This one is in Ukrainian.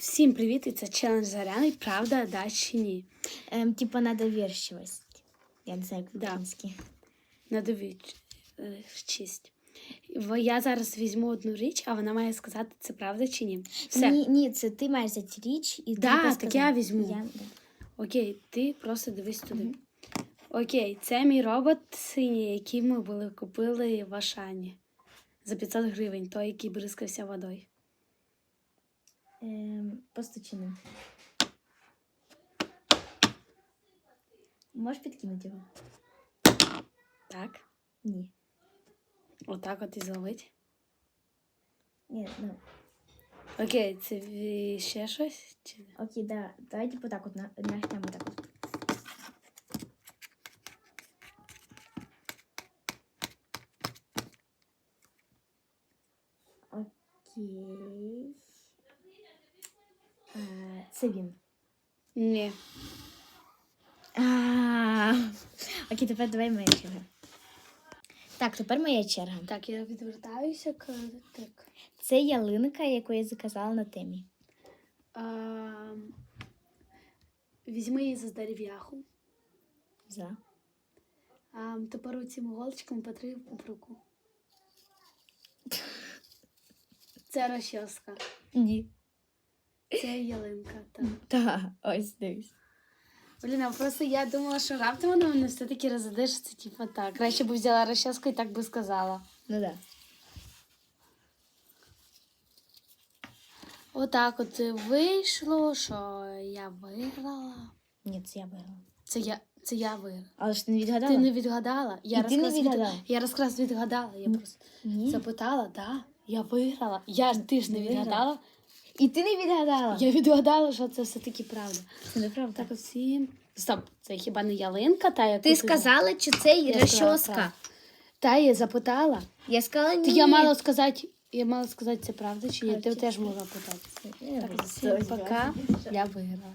Всім привіт! І це челендж Заряни. Правда, да чи ні? Ем, типа на довірчивість. Я не знаю, як Да. На довідчість. Я зараз візьму одну річ, а вона має сказати, це правда чи ні. Все. Ні, ні, це ти маєш взяти річ і Да, ти так сказав. я візьму. Я, да. Окей, ти просто дивись туди. Окей, це мій робот синій, який ми були купили в Ашані за 500 гривень, той, який бризкався водою. Ем, постучи ним. Можеш підкинути його? Так? Ні. Отак от і зловить. Ні, ну. Окей, це ві- ще щось? Чи... Окей, да. Давай типу так от на, нахнемо так от. Окей. Це він. Ні. Окей, тепер давай моя черга. Так, тепер моя черга. Так, я відвертаюся. к- Так. Це ялинка, яку я заказала на темі. А, візьми її за дерев'яху. За. А, тепер цим голочком потри об руку. Це розчоска. Ні. Це ялинка. Так. Так, ось дивись. Блін, а просто я думала, що раптом вона мене все-таки розадишиться, типу так. Краще б взяла розчоску і так би сказала. Ну да. Отак от вийшло, що я виграла. Ні, це я виграла. Це я, це я виграла. Але ж ти не відгадала? Ти не відгадала. Я І ти не розкрас від- відгадала? Я розкрас відгадала. Я просто Ні. запитала, да, я виграла. Я ж ти ж не виграла. відгадала. І ти не відгадала. Я відгадала, що це все-таки правда. Це неправда. Так от. Стоп, це хіба не ялинка, та яку Ти сказала, чи це є розчоска. Та я запитала. Я сказала ні. Ти я мала сказати, я мала сказати, це правда чи ні? Ти теж могла питати. Так, всім пока. Я виграла.